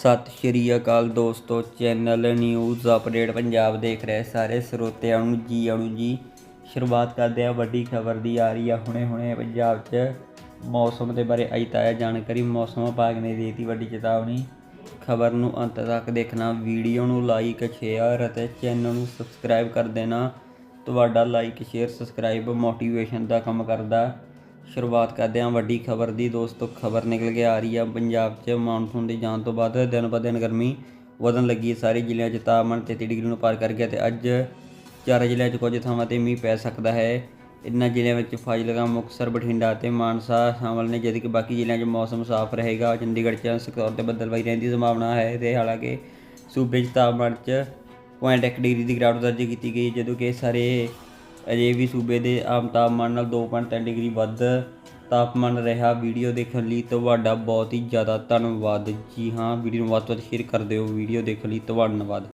ਸਤਿ ਸ਼੍ਰੀ ਅਕਾਲ ਦੋਸਤੋ, channel news update Punjab ਦੇਖ ਰਹੇ ਸਾਰੇ ਸਰੋਤਿਆਂ ਨੂੰ ਜੀ ਆਇਆਂ ਜੀ। ਸ਼ੁਰੂਆਤ ਕਰਦੇ ਆ ਵੱਡੀ ਖਬਰ ਦੀ, ਆ ਰਹੀ ਆ ਹੁਣੇ ਹੁਣੇ ਪੰਜਾਬ 'ਚ ਮੌਸਮ ਦੇ ਬਾਰੇ ਆਈ ਤਾਜ਼ਾ ਜਾਣਕਾਰੀ, ਮੌਸਮ ਵਿਭਾਗ ਨੇ ਦੇ ਦਿੱਤੀ ਵੱਡੀ ਚੇਤਾਵਨੀ। ਖਬਰ ਨੂੰ ਅੰਤ ਤੱਕ ਦੇਖਣਾ, ਵੀਡੀਓ ਨੂੰ ਲਾਈਕ, ਸ਼ੇਅਰ ਅਤੇ ਚੈਨਲ ਨੂੰ ਸਬਸਕ੍ਰਾਈਬ ਕਰ ਦੇਣਾ। ਤੁਹਾਡਾ ਲਾਈਕ, ਸ਼ੇਅਰ, ਸਬਸਕ੍ਰਾਈਬ, ਮੋਟੀਵੇਸ਼ਨ ਦਾ ਕੰਮ ਕਰਦਾ। ਸ਼ੁਰੂਆਤ ਕਰਦੇ ਹਾਂ। ਵੱਡੀ ਖਬਰ ਦੀ ਦੋਸਤੋ ਖਬਰ ਨਿਕਲ ਕੇ ਆ ਰਹੀ ਆ। ਪੰਜਾਬ 'ਚ ਮੌਨਸੂਨ ਦੀ ਜਾਣ ਤੋਂ ਬਾਅਦ ਦਿਨ ਬ ਦਿਨ ਗਰਮੀ ਵਧਣ ਲੱਗੀ ਸਾਰੇ ਜ਼ਿਲ੍ਹਿਆਂ 'ਚ ਤਾਪਮਾਨ 33 ਡਿਗਰੀ ਨੂੰ ਪਾਰ ਕਰ ਗਿਆ ਤੇ ਅੱਜ ਚਾਰ ਜ਼ਿਲ੍ਹਿਆਂ 'ਚ ਕੁਝ ਥਾਵਾਂ ਤੇ ਮੀਂਹ ਪੈ ਸਕਦਾ ਹੈ। ਇਨ੍ਹਾਂ ਜ਼ਿਲ੍ਹਿਆਂ ਵਿੱਚ ਫਾਜ਼ਿਲਕਾ, ਮੁਕਤਸਰ, ਬਠਿੰਡਾ ਅਤੇ ਮਾਨਸਾ ਸ਼ਾਮਲ ਨੇ, ਜਦਕਿ ਬਾਕੀ ਜ਼ਿਲ੍ਹਿਆਂ 'ਚ ਮੌਸਮ ਸਾਫ਼ ਰਹੇਗਾ। ਚੰਡੀਗੜ੍ਹ 'ਚ ਅੰਸ਼ਕ ਤੌਰ ਤੇ ਬੱਦਲਬਾਈ ਰਹਿਣ ਦੀ ਸੰਭਾਵਨਾ ਹੈ ਤੇ ਹਾਲਾਂਕਿ ਸੂਬੇ 'ਚ ਤਾਪਮਾਨ 'ਚ ਪੁਆਇੰਟ ਇੱਕ ਡਿਗਰੀ ਦੀ ਗਿਰਾਵਟ ਦਰਜ ਕੀਤੀ ਗਈ ਜਦੋਂ ਕਿ ਸਾਰੇ ਅਜੇ ਵੀ ਸੂਬੇ ਦੇ ਆਮ ਤਾਪਮਾਨ ਨਾਲ 2.3 ਡਿਗਰੀ ਵੱਧ ਤਾਪਮਾਨ ਰਿਹਾ। ਵੀਡੀਓ ਦੇਖਣ ਲਈ ਤੁਹਾਡਾ ਬਹੁਤ ਹੀ ਜ਼ਿਆਦਾ ਧੰਨਵਾਦ। ਜੀ ਹਾਂ, ਵੀਡੀਓ ਨੂੰ ਵੱਧ ਤੋਂ ਵੱਧ ਸ਼ੇਅਰ ਕਰ ਦਿਓ। ਵੀਡੀਓ ਦੇਖਣ ਲਈ ਧੰਨਵਾਦ।